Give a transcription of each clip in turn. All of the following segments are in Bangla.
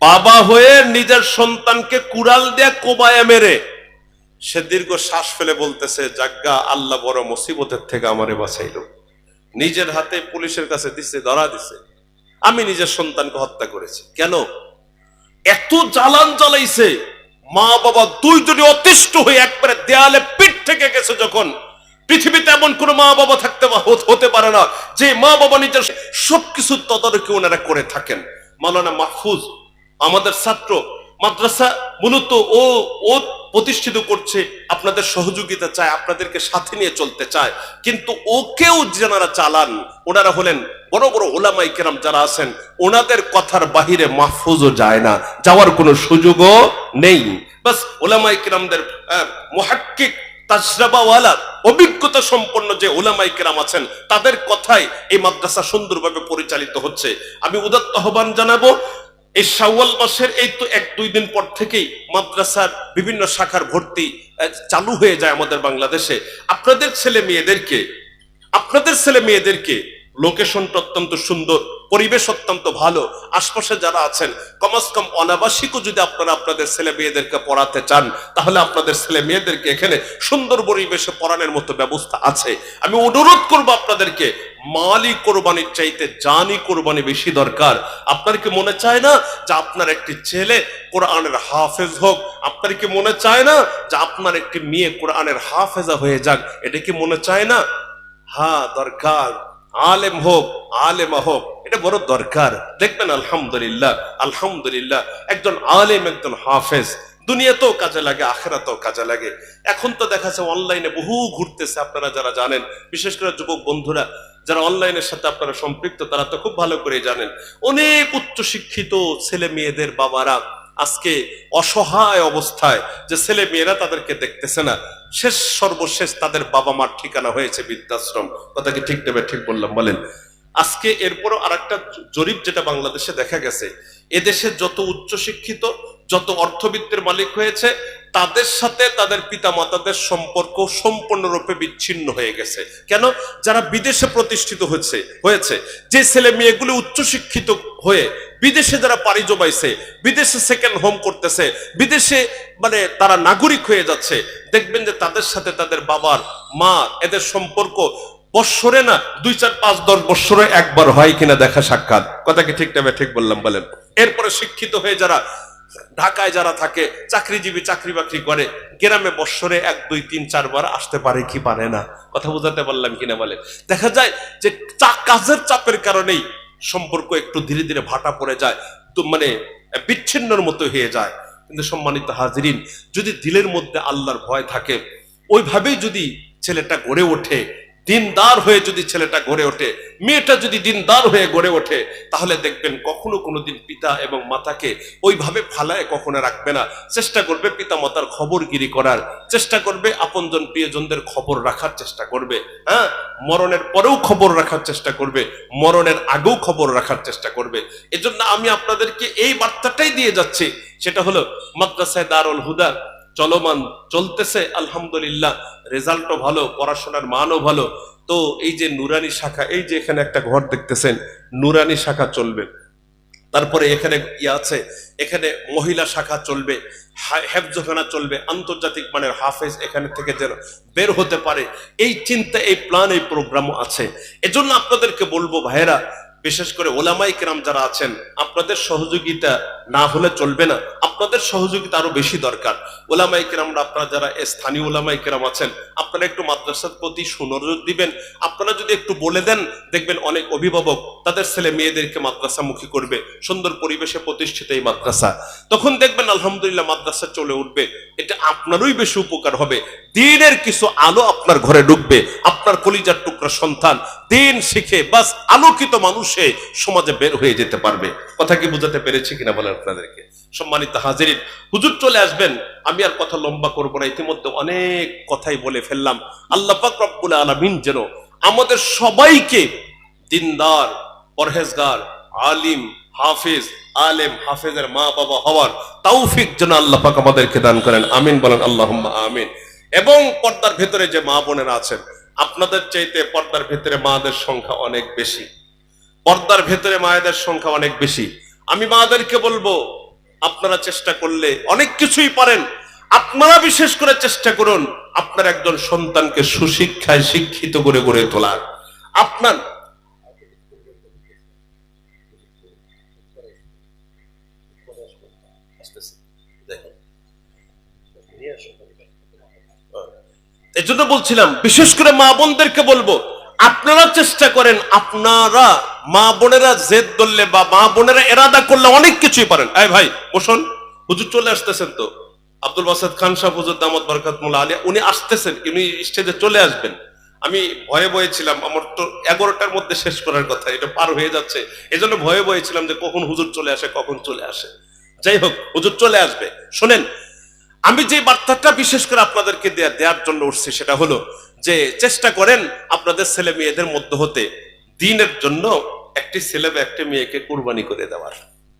বাবা হয়ে নিজের সন্তানকে কুড়াল দিয়ে কোবায় মেরে। সে দীর্ঘ শ্বাস ফেলে বলতেছে, জাগ্গা, আল্লাহ বড় মুসিবতের থেকে আমারে বাঁচাইলো। নিজের হাতে পুলিশের কাছে দিছে, ধরা দিছে। আমি নিজের সন্তানকে হত্যা করেছি। কেন? এত জ্বালান জ্বালাইছে। মা, বাবা দুইজনে অতিষ্ঠ হয়ে একবারে দেয়ালে পিঠ থেকে গেছে যখন, পৃথিবীতে এমন কোন মা, বাবা থাকতে হতে- পারে না। যে মা, বাবা নিজের সবকিছু তদারকি ওনারা করে থাকেন। মাওলানা মাহফুজ আমাদের ছাত্র মাদ্রাসা মূলত ও ও প্রতিষ্ঠিত করছে, আপনাদের সহযোগিতা চায়, আপনাদেরকে সাথে নিয়ে চলতে চায়। কিন্তু ওকেও যারা চালান, ওনারা হলেন বড় বড় ওলামাই কেরাম যারা আছেন, ওনাদের কথার বাহিরে মাহফুজও যায় না, যাওয়ার কোনো সুযোগও নেই। বাস, ওলামাই কেরামদের মহাক্কিক তাজরাবাওয়ালা, অভিজ্ঞতা সম্পন্ন যে ওলামাই কেরাম আছেন, তাদের কথাই এই মাদ্রাসা সুন্দরভাবে পরিচালিত হচ্ছে। আমি উদাত্ত আহ্বান জানাব এই শাওয়াল মাসের এই তো এক, দুই দিন পর থেকেই মাদ্রাসার বিভিন্ন শাখার ভর্তি চালু হয়ে যায় আমাদের বাংলাদেশে। আপনাদের ছেলে মেয়েদেরকে, আপনাদের ছেলে মেয়েদেরকে লোকেশনটা অত্যন্ত সুন্দর। পরিবেশ অত্যন্ত ভালো। আশপাশে যারা আছেন, কমাস কম অনাবাসিকও যদি আপনারা আপনাদের ছেলে মেয়েদেরকে পড়াতে চান, তাহলে আপনাদের ছেলে মেয়েদেরকে এখানে সুন্দর পরিবেশে পড়ানোর মতো ব্যবস্থা আছে। আমি অনুরোধ করব আপনাদেরকে, মালি কোরবানির চাইতে জানি কোরবানি বেশি দরকার। আপনার কি মনে চায় না যে আপনার একটি ছেলে কোরআনের হাফেজ হোক? আপনার কি মনে চায় না যে আপনার একটি মেয়ে কোরআনের হাফেজা হয়ে যাক? এটা কি মনে চায় না? হ্যাঁ দরকার। আলেম হোক, আলেমা হোক, এটা বড় দরকার। দেখবেন আলহামদুলিল্লাহ আলহামদুলিল্লাহ, একজন আলেম, একজন হাফেজ, দুনিয়াতেও কাজে লাগে, আখেরাতেও কাজে লাগে। এখন তো দেখা যাচ্ছে অনলাইনে বহু ঘুরতেছে, আপনারা যারা জানেন, বিশেষ করে যুবক বন্ধুরা, যারা অনলাইনের সাথে আপনারা সম্পৃক্ত, তারা তো খুব ভালো করে জানেন। অনেক উচ্চ শিক্ষিত ছেলে মেয়েদের বাবারা আজকে অসহায় অবস্থায় যে ছেলে মেয়েরা তাদেরকে দেখতেছে না, শেষ সর্বশেষ তাদের বাবা মার ঠিকানা হয়েছে বৃদ্ধাশ্রম। কথা কি ঠিক নেবে ঠিক বললাম, বলেন। আজকে এরপরও আর একটা জরিপ যেটা বাংলাদেশে দেখা গেছে, এদেশে যত উচ্চ শিক্ষিত যত অর্থবিত্তের মালিক হয়েছে, তাদের সাথে তাদের পিতা মাতাদের সম্পর্ক সম্পূর্ণরূপে বিচ্ছিন্ন হয়ে গেছে। কেন? যারা বিদেশে প্রতিষ্ঠিত হয়েছে হয়েছে, যে ছেলে মেয়েগুলো উচ্চশিক্ষিত হয়ে বিদেশে যারা পাড়ি জমাইছে, বিদেশে সেকেন্ড হোম করতেছে, বিদেশে মানে তারা নাগরিক হয়ে যাচ্ছে, দেখবেন যে তাদের সাথে তাদের বাবার মা এদের সম্পর্ক বৎসরে না, দুই চার পাঁচ দশ বৎসরে একবার হয় কিনা দেখা সাক্ষাৎ। কথা কি ঠিক নেবে ঠিক বললাম, বলেন। এরপরে শিক্ষিত হয়ে যারা ঢাকায় যারা থাকে, চাকরিজীবী চাকরি বাকরি করে, গ্রামে বৎসরে এক, দুই, তিন চারবার আসতে পারে কি পারে না? কথা বোঝাতে পারলাম কিনা বলে দেখা যায় যে কাজের চাপের কারণেই সম্পর্ক একটু ধীরে ধীরে ভাটা পড়ে যায়, তো মানে বিচ্ছিন্নর মতো হয়ে যায়। কিন্তু সম্মানিত হাজরিন, যদি দিলের মধ্যে আল্লাহর ভয় থাকে, ওইভাবেই যদি ছেলেটা গড়ে ওঠে দিনদার হয়ে যদি ছেলেটা গড়ে ওঠে, মেয়েটা যদি দিনদার হয়ে গড়ে ওঠে, তাহলে দেখবেন কখনো কোনোদিন পিতা এবং মাতাকে ওইভাবে ফালায় কখনো রাখবে না। চেষ্টা করবে পিতা মাতার খবরগিরি করার, চেষ্টা করবে আপনজন প্রিয়জনদের খবর রাখার চেষ্টা করবে হ্যাঁ? মরণের পরেও খবর রাখার চেষ্টা করবে, মরণের আগেও খবর রাখার চেষ্টা করবে। এজন্য আমি আপনাদেরকে এই বার্তাটাই দিয়ে যাচ্ছি, সেটা হলো, মাদ্রাসায় দারুল হুদা চলমান, চলতেছে, আলহামদুলিল্লাহ। রেজাল্টও ভালো, পড়াশোনার মানও ভালো। তো এই যে নুরানি শাখা, এই যে এখানে একটা ঘর দেখতেছেন, নুরানি শাখা চলবে। তারপরে এখানে ইয়ে আছে, এখানে মহিলা শাখা চলবে হেফজখানা চলবে, আন্তর্জাতিক মানের হাফেজ এখানে থেকে যেন বের হতে পারে। এই চিন্তা, এই প্ল্যান এই প্রোগ্রামও আছে। এজন্য আপনাদেরকে বলব ভাইয়েরা, বিশেষ করে ওলামাই কেরাম যারা আছেন, আপনাদের সহযোগিতা না হলে চলবে না। আপনাদের সহযোগিতা আরও বেশি দরকার। ওলামাই কেরামরা, আপনারা যারা স্থানীয় ওলামাই কেরাম আছেন, আপনারা একটু মাদ্রাসার প্রতি সুনজর দিবেন। আপনারা যদি একটু বলে দেন, দেখবেন অনেক অভিভাবক তাদের ছেলে মেয়েদেরকে মাদ্রাসামুখী করবে। সুন্দর পরিবেশে প্রতিষ্ঠিত এই মাদ্রাসা। তখন দেখবেন, আলহামদুলিল্লাহ, মাদ্রাসা চলে উঠবে। এটা আপনারই বেশি উপকার হবে। দিনের কিছু আলো আপনার ঘরে ঢুকবে। আপনার কলিজার টুকরা সন্তান দিন শিখে, বাস আলোকিত মানুষে সমাজে বের হয়ে যেতে পারবে। কথা কি বুঝাতে পেরেছি কিনা বলেন আপনাদেরকে? সম্মানিত হাজিরিন, হুজুর চলে আসবেন। আমি আর কথা লম্বা করব না, ইতিমধ্যে অনেক কথাই বলে ফেললাম। আল্লাহ পাক রব্বুল আলামিন যেন আমাদের সবাইকে দিনদার, পরহেজগার, আলিম, হাফিজ, আলেম, হাফেজের মা বাবা হওয়ার তৌফিক যেন আল্লাহ পাক আমাদেরকে দান করেন। আমিন বলেন আল্লাহ আমিন। এবং পর্দার ভেতরে যে মা বোনেরা আছেন, আপনাদের চাইতে পর্দার ভেতরে মাদের সংখ্যা অনেক বেশি। পর্দার ভেতরে মায়েদের সংখ্যা অনেক বেশি। আমি মাদেরকে বলব আপনারা চেষ্টা করলে অনেক কিছুই পারেন। আপনারা বিশেষ করে চেষ্টা করুন আপনার একজন সন্তানকে সুশিক্ষায় শিক্ষিত করে গড়ে তোলার। আপনার এই বলছিলাম, বিশেষ করে মা বোনদেরকে বলব, আপনারা চেষ্টা করেন আপনারা মা বোনেরা জেদ ধরলে বা মা বোনেরা এরাদা করলে অনেক কিছুই পারেন। এই ভাই, বসুন। হুজুর চলে আসতেছেন তো। আব্দুল বাসাদ খান সাহেব, হুজুর দামদ বরকাত মোল্লা আলিয়া, উনি আসতেছেন উনি স্টেজে চলে আসবেন। আমি ভয়ে ভয়ে ছিলাম, আমার তো এগারোটার মধ্যে শেষ করার কথা, এটা পার হয়ে যাচ্ছে। এই জন্য ভয়ে ভয়ে ছিলাম যে কখন হুজুর চলে আসে, কখন চলে আসে। যাই হোক, হুজুর চলে আসবে। শোনেন, আমি যে বার্তাটা বিশেষ করে আপনাদেরকে দেয়া দেওয়ার জন্য উঠছি, সেটা হলো যে, চেষ্টা করেন আপনাদের ছেলে মেয়েদের মধ্য হতে দিনের জন্য একটি ছেলে বা একটি মেয়েকে কুরবানি করে দেওয়ার।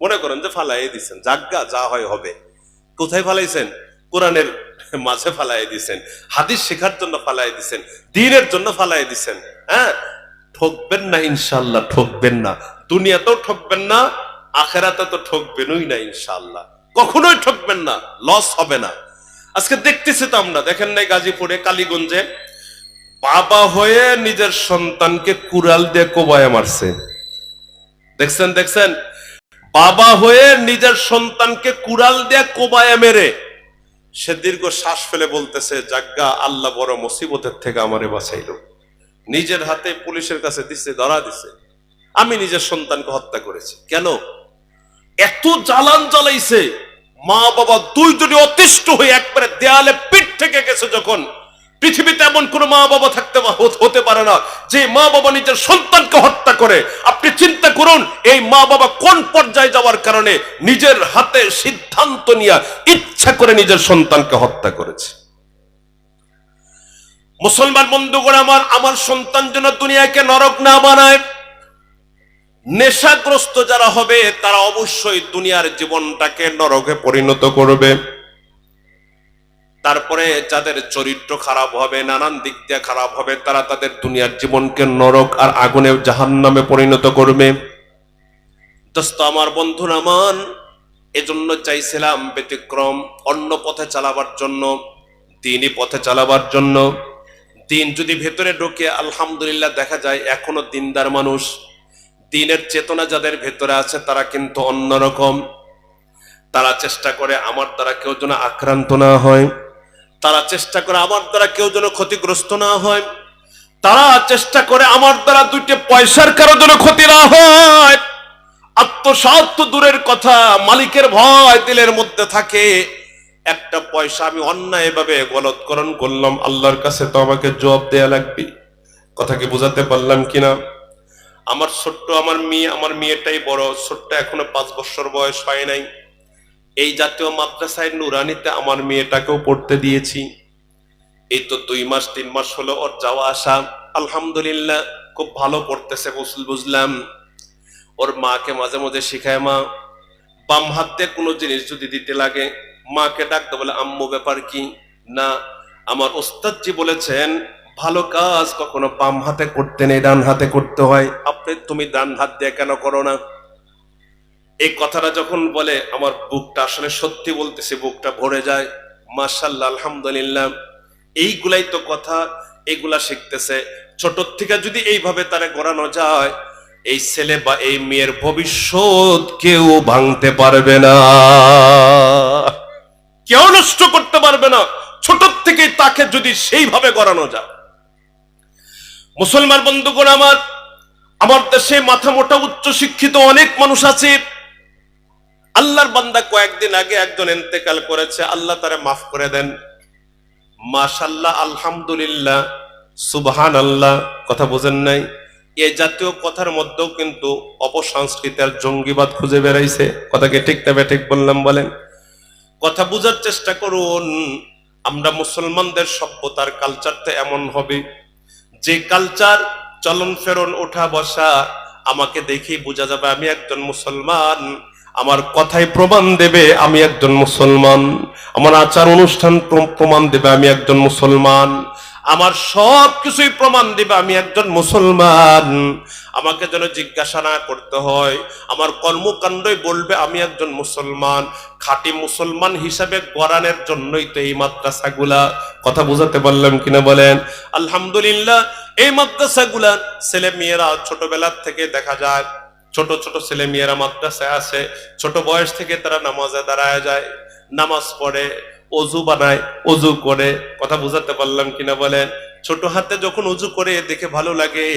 মনে করেন যে ফালাই দিচ্ছেন জাগা যা হয় হবে। কোথায় ফালাইছেন? কোরআনের মাঝে ফালাই দিছেন, হাদিস শেখার জন্য ফালাই দিছেন, দিনের জন্য ফালাই দিচ্ছেন হ্যাঁ? ঠকবেন না ইনশাল্লাহ ঠকবেন না। দুনিয়াতেও ঠকবেন না, আখেরাতে তো ঠকবেনই না ইনশাল্লাহ কখনোই ঠকবেন না, লস হবে না। আজকে দেখতেছি তো আমরা, দেখেন নাই গাজীপুরে, কালীগঞ্জে, বাবা হয়ে নিজের সন্তানকে কুড়াল দিয়ে কোবায় মারছে। দেখছেন দেখছেন? বাবা হয়ে নিজের সন্তানকে কুড়াল দিয়ে কোবায় মেরে। সে দীর্ঘ শ্বাস ফেলে বলতেছে, জাগ্গা, আল্লাহ বড় মুসিবতের থেকে আমারে বাঁচাইলো। নিজের হাতে পুলিশের কাছে দিছে, ধরা দিছে। আমি নিজের সন্তানকে হত্যা করেছি। কেন? এত জ্বালান জ্বালাইছে। মা বাবা দুইজনে অতিষ্ঠ হয়ে একবারে দেয়ালে পিঠ থেকে গেছে যখন। পৃথিবীতে এমন কোন মা বাবা থাকতে হতে- পারে না যে মা বাবা নিজের সন্তানকে হত্যা করে। আপনি চিন্তা করুন, এই মা বাবা কোন পর্যায়ে যাওয়ার কারণে নিজের হাতে সিদ্ধান্ত নিয়ে ইচ্ছা করে নিজের সন্তানকে হত্যা করেছে? মুসলমান বন্ধুগণ, আমার আমার সন্তান যেন দুনিয়াকে নরক না বানায়। নেশাগ্রস্ত যারা হবে, তারা অবশ্যই দুনিয়ার জীবনটাকে নরকে পরিণত করবে। তারপরে যাদের চরিত্র খারাপ হবে, নানান দিক দিয়ে খারাপ হবে, তারা তাদের দুনিয়ার জীবনকে নরক আর আগুনে জাহান নামে পরিণত করবে। দোস্ত, আমার বন্ধুরা মান এজন্য চাইছিলাম ব্যতিক্রম, অন্য পথে চালাবার জন্য, দিনই পথে চালাবার জন্য। দিন যদি ভেতরে ঢোকে, আলহামদুলিল্লাহ দেখা যায় এখনও দিনদার মানুষ। দিনের চেতনা যাদের ভেতরে আছে, তারা কিন্তু অন্যরকম। তারা চেষ্টা করে, আমার দ্বারা কেউ যেন আক্রান্ত না হয়। তারা চেষ্টা করে আমার দ্বারা কেউ যেন ক্ষতিগ্রস্ত না হয়। তারা চেষ্টা করে আমার দ্বারা দুইটি পয়সার কারও যেন ক্ষতি না হয়। আত্মসাত দূরের কথা, মালিকের ভয় দিলের মধ্যে থাকে। একটা পয়সা আমি অন্যায় ভাবে গলৎকরণ করলাম, আল্লাহর কাছে তো আমাকে জবাব দেয়া লাগবে। কথা কি বোঝাতে পারলাম কিনা? আমার ছোট্ট, আমার মেয়ে, আমার মেয়েটাই বড়, ছোট্ট এখনও পাঁচ বছর বয়স হয় নাই। এই জাতীয় মাদ্রাসায় নুরানিতে আমার মেয়েটাকেও পড়তে দিয়েছি। এই তো দুই মাস, তিন মাস হলো ওর যাওয়া আসা। আলহামদুলিল্লাহ, খুব ভালো পড়তেছে, বুঝ- বুঝলাম। ওর মাকে মাঝে মাঝে শিখায় মা, বাম হাত দিয়ে কোনো জিনিস যদি দিতে লাগে, মাকে ডাকতে বলে, আম্মু, ব্যাপার কি? না, আমার ওস্তাদজি বলেছেন, ভালো কাজ কখনো বাম হাতে করতে নেই, ডান হাতে করতে হয়। আপনি তুমি ডান হাত দিয়ে কেন করো না? এই কথাটা যখন বলে, আমার বুকটা আসলে সত্যি বলতেছে, বুকটা ভরে যায়। মাশাল্লাহ আলহামদুলিল্লাহ। এইগুলাই তো কথা, এগুলা শিখতেছে। ছোট থেকে যদি এইভাবে তারে গড়ানো যায়, এই ছেলে বা এই মেয়ের ভবিষ্যৎ কেউ ভাঙতে পারবে না। কেউ নষ্ট করতে পারবে না। ছোট থেকে তাকে যদি সেইভাবে গড়ানো যায়। মুসলমান বন্ধুগণ আমার আমার দেশে মাথা মোটা উচ্চ শিক্ষিত অনেক মানুষ আছে। আল্লাহর বান্দা কয়েকদিন আগে একজন এন্তেকাল করেছে, আল্লাহ তারে মাফ করে দেন। মাশাল্লাহ আলহামদুলিল্লাহ সুবহান আল্লাহ কথা বোঝেন নাই। এই জাতীয় কথার মধ্যেও কিন্তু অপসংস্কৃতি আর জঙ্গিবাদ খুঁজে বেড়াইছে। কথাকে ঠিক তবে ঠিক বললাম, বলেন। কথা বোঝার চেষ্টা করুন, আমরা মুসলমানদের সভ্যতার কালচারটা এমন হবে। যে কালচার চলন ফেরন ওঠা বসা, আমাকে দেখেই বোঝা যাবে, আমি একজন মুসলমান। আমার কথাই প্রমাণ দেবে আমি একজন মুসলমান। আমার আচার অনুষ্ঠান প্রমাণ দেবে আমি একজন মুসলমান। আমার সব কিছুই প্রমাণ দিবে আমি একজন মুসলমান। আমাকে যেন জিজ্ঞাসা না করতে হয়, আমার কর্মকাণ্ডই বলবে আমি একজন মুসলমান। খাঁটি মুসলমান হিসাবে গড়ানোর জন্যই তো এই মাদ্রাসাগুলা। কথা বুঝাতে পারলাম কিনা বলেন? আলহামদুলিল্লাহ, এই মাদ্রাসাগুলা ছেলে মেয়েরা ছোটবেলার থেকে দেখা যায় ছোট ছোট ছেলে মেয়েরা মাদ্রাসায় আছে ছোট বয়স থেকে তারা নামাজে দাঁড়ায় যায়, নামাজ পড়ে, অজু বানায়, অজু করে, কথা বুঝাতে পারলাম কিনা বলেন? ছোট হাতে যখন উজু করে দেখে ভালো লাগে,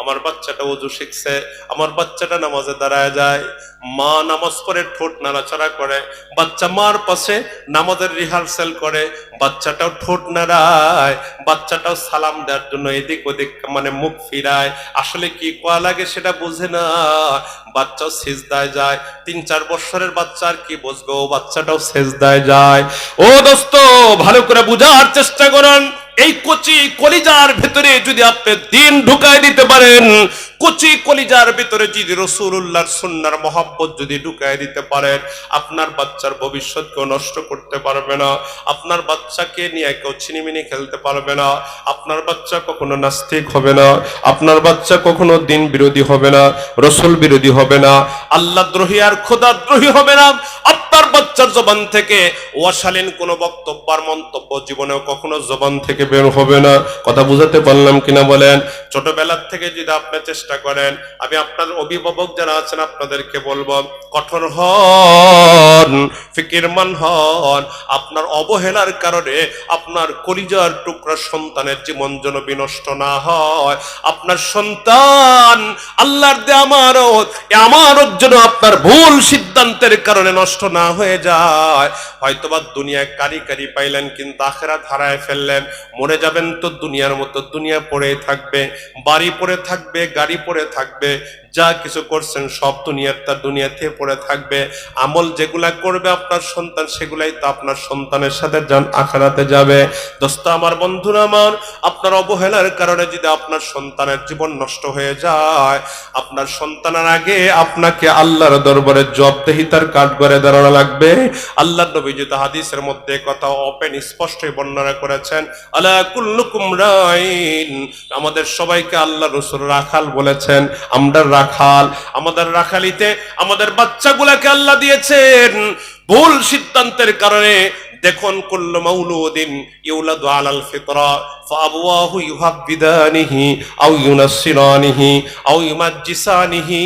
আমার বাচ্চাটা উজু শিখছে, আমার বাচ্চাটা নামাজে দাঁড়ায় যায়, মা নামাজ পড়ে, ঠোঁট নাড়াচাড়া করে, বাচ্চা মার পাশে নামাজের রিহার্সাল করে, বাচ্চাটাও ঠোঁট নাড়ায়, বাচ্চাটাও সালাম দেওয়ার জন্য এদিক ওদিক মানে মুখ ফিরায়, আসলে কি কোয়া লাগে সেটা বোঝে না, বাচ্চাও সেজদায় যায়, তিন চার বছরের বাচ্চা আর কি বুঝব ও বাচ্চাটাও সেজদায় যায়। ও দোস্ত, ভালো করে বুঝার চেষ্টা করুন। এই কচি কলিজার ভেতরে যদি আপনি দিন ঢুকায় দিতে পারেন, কচি কলিজার ভিতরে যদি রসুল্লাহর সুন্নার মহাব্বত যদি ঢুকায় দিতে পারেন, আপনার বাচ্চার ভবিষ্যৎকেও নষ্ট করতে পারবে না, আপনার বাচ্চাকে নিয়ে কেউ ছিনিমিনি খেলতে পারবে না, আপনার বাচ্চা কখনো নাস্তিক হবে না, আপনার বাচ্চা কখনো দিন বিরোধী হবে না, রসুল বিরোধী হবে না, আল্লাহ দ্রোহী আর খোদা দ্রোহী হবে না বাচ্চার জবান থেকে অশালীন কোনো বক্তব্য আর মন্তব্য জীবনেও কখনো জবান থেকে বের হবে না। কথা বুঝাতে পারলাম কিনা বলেন? ছোটবেলার থেকে যদি আপনি চেষ্টা করেন, আমি আপনার অভিভাবক যারা আছেন আপনাদেরকে বলব, কঠোর হন, ফিকিরমান হন। আপনার অবহেলার কারণে আপনার কলিজার টুকরা সন্তানের জীবন যেন বিনষ্ট না হয়। আপনার সন্তান আল্লাহর দে আমারও আমারও যেন আপনার ভুল সিদ্ধান্তের কারণে নষ্ট না হয়ে যায়। হয়তোবা দুনিয়া কারি কারি পাইলেন, কিন্তু আখেরা ধারায় ফেললেন। মরে যাবেন তো দুনিয়ার মতো, দুনিয়া পড়ে থাকবে, বাড়ি পড়ে থাকবে, গাড়ি পড়ে থাকবে। যা কিছু করছেন সব দুনিয়ার তার দুনিয়াতে পড়ে থাকবে। আমল যেগুলা করবে আপনার সন্তান, সেগুলাই তো আপনার সন্তানের সাথে যান আখারাতে যাবে। দোস্ত, আমার বন্ধুরা আমার, আপনার অবহেলার কারণে যদি আপনার সন্তানের জীবন নষ্ট হয়ে যায়, আপনার সন্তানের আগে আপনাকে আল্লাহর দরবারে জবদেহিতার কাঠ করে দাঁড়ানো লাগবে। আল্লাহ নবী যেহেতু হাদিসের মধ্যে কথা ওপেন স্পষ্টই বর্ণনা করেছেন, আলা কুল্লুকুম রাইন। আমাদের সবাইকে আল্লাহ রসুল রাখাল বলেছেন, আমরা রাখাল। আমাদের রাখালিতে আমাদের বাচ্চাগুলাকে আল্লাহ দিয়েছেন। ভুল সিদ্ধান্তের কারণে দেখুন, কুল্লু মাউলুদিন ইউলাদু আলাল ফিতরা, ফাআবওয়াহু ইউহাব্বিদানিহি আও ইউনাসসিরানিহি আও ইউমাজ্জিসানিহি।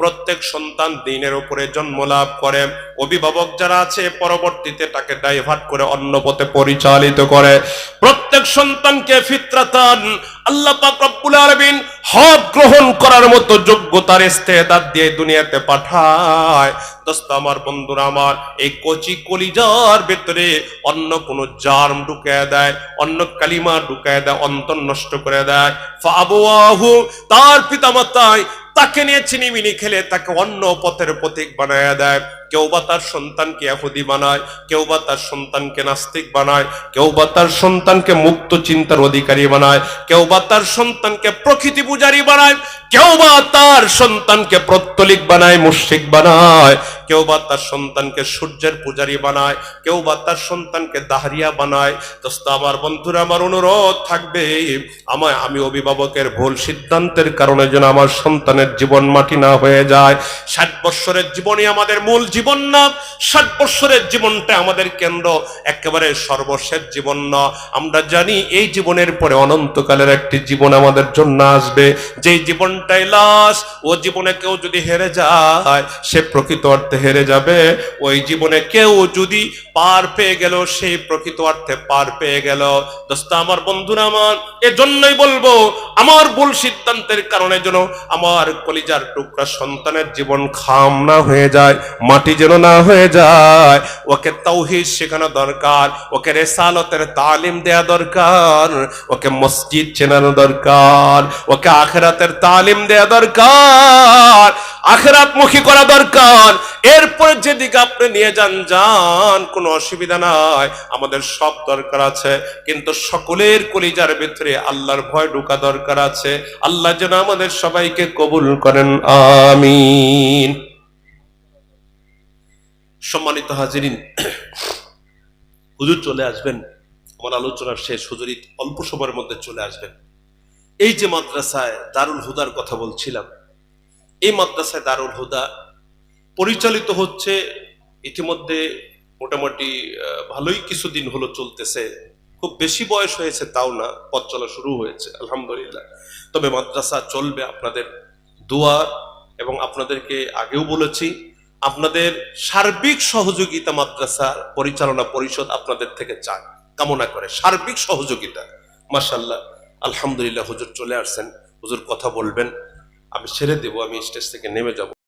প্রত্যেক সন্তান দিনের উপরে জন্ম লাভ করে। অভিভাবক যারা আছে, পরবর্তীতে তাকে ডাইভার্ট করে অন্য পথে পরিচালিত করে। প্রত্যেক সন্তানকে ফিতরাতান আল্লাহ পাক রব্বুল আলামিন হক গ্রহণ করার মতো যোগ্যতার ইস্তেদাদ দিয়ে দুনিয়াতে পাঠায়। দোস্ত আমার বন্ধুরা, আমার এই কচি কলিজার ভেতরে অন্য কোন জার্ম ঢুকায় দেয়, অন্য কালিমা ঢুকায় দেয়, অন্তর নষ্ট করে দেয়। ফাবুয়াহু তার পিতামাতায় তাকে নিয়ে চিনিমিনি খেলে তাকে অন্য পথের প্রতীক বানায় দেয়। কেউ বা তার সন্তানকে এহুদি বানায় কেউ বা তার সন্তানকে নাস্তিক বানায় কেউ বা তার সন্তানকে মুক্ত চিন্তার অধিকারী বানায় কেউ বা তার সন্তানকে প্রকৃতি পূজারী বানায় কেউ বা তার সন্তানকে প্রত্যলিক বানায় মুশিক বানায় কেউ বা তার সন্তানকে সূর্যের পূজারী বানায় কেউ বা তার সন্তানকে দাহরিয়া বানায়। দোস্ত, আমার বন্ধুরা, আমার অনুরোধ থাকবে, আমায়, আমি অভিভাবকের ভুল সিদ্ধান্তের কারণে যেন আমার সন্তানের জীবন মাটি না হয়ে যায়। ষাট বৎসরের জীবনই আমাদের মূল জীবন। না, ষাট বৎসরের জীবনটা আমাদের কেন্দ্র, একেবারে সর্বশেষ জীবন না। আমরা জানি এই জীবনের পরে অনন্তকালের একটি জীবন আমাদের জন্য আসবে। যেই জীবনটাই লাশ, ও জীবনে কেউ যদি হেরে যায়, সে প্রকৃত অর্থে হেরে যাবে। ওই জীবনে কেউ যদি পার পেয়ে গেল সেই প্রকৃত অর্থে পার পেয়ে গেল। দোস্ত, আমার বন্ধুরা আমার, এজন্যই বলব, আমার ভুল সিদ্ধান্তের কারণে যেন আমার কলিজার টুকরা সন্তানের জীবন খাম না হয়ে যায়, মাটি যেন না হয়ে যায়। ওকে তৌহিদ শেখানো দরকার, ওকে রেসালতের তালিম দেয়া দরকার, ওকে মসজিদ চেনানো দরকার, ওকে আখেরাতের তালিম দেয়া দরকার, আখেরাত মুখী করা দরকার। এরপরে যেদিকে আপনি নিয়ে যান যান, কোনো অসুবিধা নাই। আমাদের সব দরকার আছে, কিন্তু সকলের কলিজার ভিতরে আল্লাহর ভয় ঢোকা দরকার আছে। আল্লাহ যেন আমাদের সবাইকে কবুল করেন, আমিন। সম্মানিত হাজিরিন, হুজুর চলে আসবেন, আমার আলোচনার শেষ হুজুরি অল্প সময়ের মধ্যে চলে আসবেন। এই যে মাদ্রাসায় দারুল হুদার কথা বলছিলাম, এই মাদ্রাসায় দারুল হুদা পরিচালিত হচ্ছে, ইতিমধ্যে মোটামুটি ভালোই কিছুদিন হলো চলতেছে। খুব বেশি বয়স হয়েছে তাও না, পথ চলা শুরু হয়েছে, আলহামদুলিল্লাহ। তবে মাদ্রাসা চলবে আপনাদের দোয়া এবং আপনাদেরকে আগেও বলেছি আপনাদের সার্বিক সহযোগিতা মাদ্রাসা পরিচালনা পরিষদ আপনাদের থেকে চায়। কামনা করে। সার্বিক সহযোগিতা। মাসাল্লাহ আলহামদুলিল্লাহ, হুজুর চলে আসছেন। হুজুর কথা বলবেন। আমি ছেড়ে দেব, আমি স্টেজ থেকে নেমে যাব।